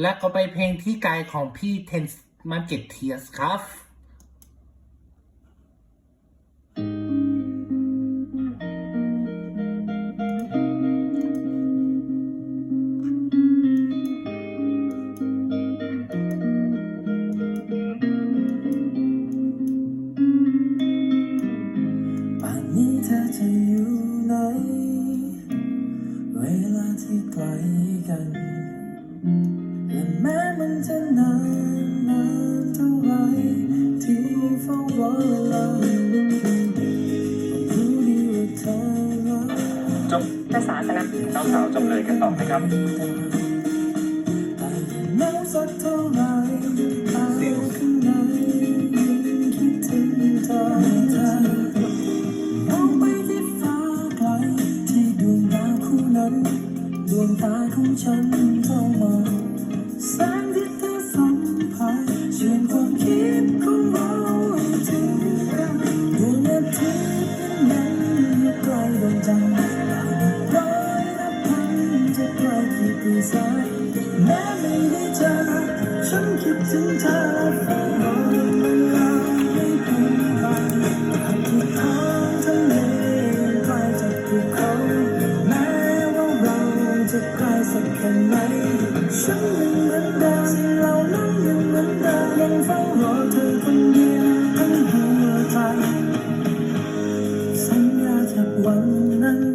และก็ไปเพลงที่กายของพี่เทนมาเก็ตเทียสครับที่ไกลกัน แม้มันจะนานนานเท่าไรที่เฝ้ารอเวลารู้ดีว่าเธอรักจบภาษาสนะสาวๆจำเลยกันต่อนะครับแต่แม้สักเท่าไรตาข้างในยังคิดถึงเธอเธอมองไปที่ฟ้าไกลที่ดวงดาวคู่นั้น ดวงตาของฉันเข้ามา แสงที่เธอสัมผัสเชื่อความคิดของเราให้ถึงกันดวงอาทิตย์นั้นอยู่ไกลดวงจันทร์ร้อยนับพันจะไกลกี่ปีแสนแม้ไม่ได้เจอฉันคิดถึงเธอและเฝ้ารอเวลาไม่เปลี่ยนไปที่ท้องทะเลไกลจากภูเขาแม้ว่าเราจะไกลสักแค่ไหน ฉัน รอเธอคนเดียวทั้งหัวใจสัญญาจากวันนั้น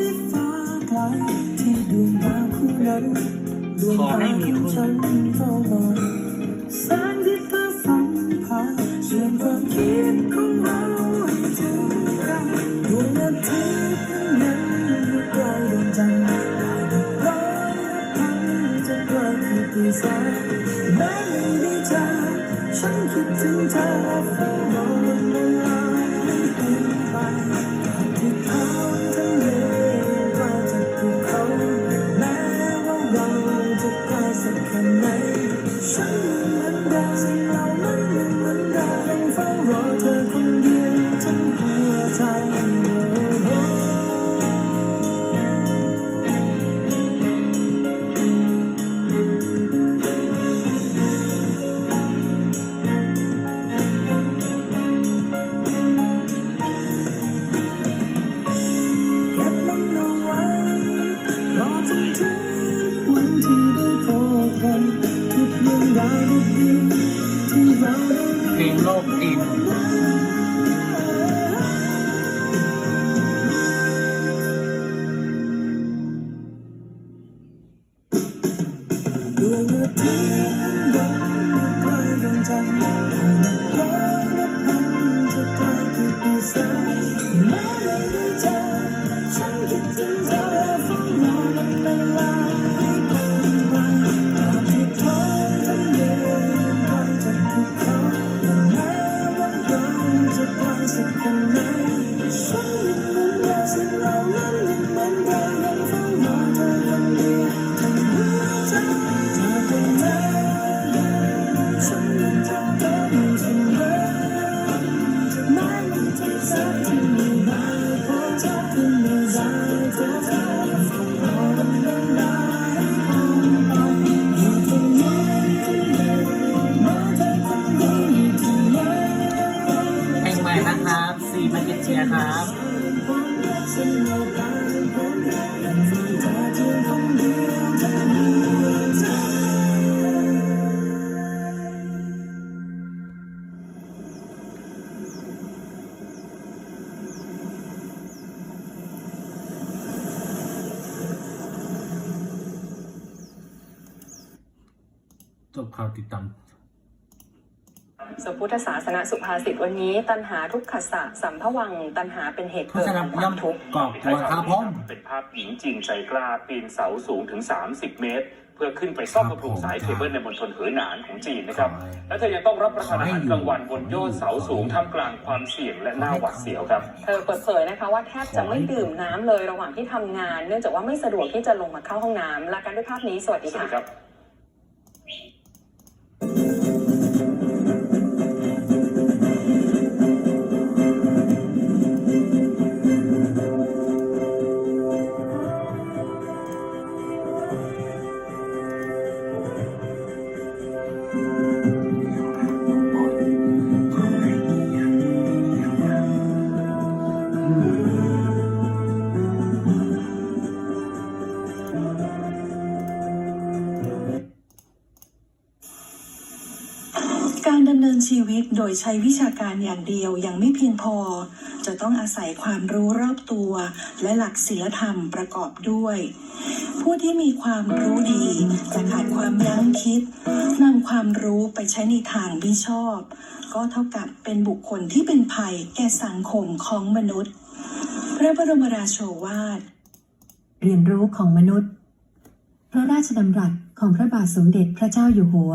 ที่ฟ้าไกลที่ดวงดาวคู่นั้นดวงตาของฉันเข้ามาแสงที่เธอสัมผัสเชื่อมความคิดของเราให้ถึงกันดวงอาทิตย์นั้นอยู่ไกลดวงจันทร์ได้นับร้อยนับพันจะไกลกี่ปีแสนแม้ไม่ได้เจอฉันคิดถึงเธอเฝ้ารอวันเวลา เรื่องราวดีๆที่เราได้เพลงโลกอินดวงอาทิตย์นั้นอยู่ไกลดวงจั ม่นะครับซีมาเก็ตเทียครับครักฉันเอาไปผมยังมีเธอเพียงคนเดียวทั้งหัวใจจบข่าวติดตาม สุพุทธศาสนสุภาษิตวันนี้ ตัณหาทุกขสะสัมภวัง ตัณหาเป็นเหตุโฆเกิดษณาของคย่อวามมทุกข์ก่อกวนครับผมเป็นภาพหญิงจีนใจกล้าปีนเสาสูงถึง 30 เมตรพื่อขึ้นไปซ่อมบำรุงสายเคเบิลในมณฑลเหอหนานของจีนนะครับ และเธอยังต้องรับประทานอาหารกลางวันบนยอดเสาสูงท่ามกลางความเสี่ยงและหน้าหวาดเสียวครับ เธอเปิดเผยนะคะว่าแทบจะไม่ดื่มน้ำเลยระหว่างที่ทำงาน เนื่องจากว่าไม่สะดวกที่จะลงมาเข้าห้องน้ำลากันด้วยภาพนี้สวัสดีสวัสค่ะ การดำเนินชีวิตโดยใช้วิชาการอย่างเดียวยังไม่เพียงพอ จะต้องอาศัยความรู้รอบตัว และหลักศีลธรรมประกอบด้วย ผู้ที่มีความรู้ดี จะขาดความยั้งคิดนำความรู้ไปใช้ในทางไม่ชอบ ก็เท่ากับเป็นบุคคลที่เป็นภัยแก่สังคมของมนุษย์ พระบรมราโชวาท เรียนรู้ของมนุษย์ พระราชดำรัสของพระบาทสมเด็จพระเจ้าอยู่หัว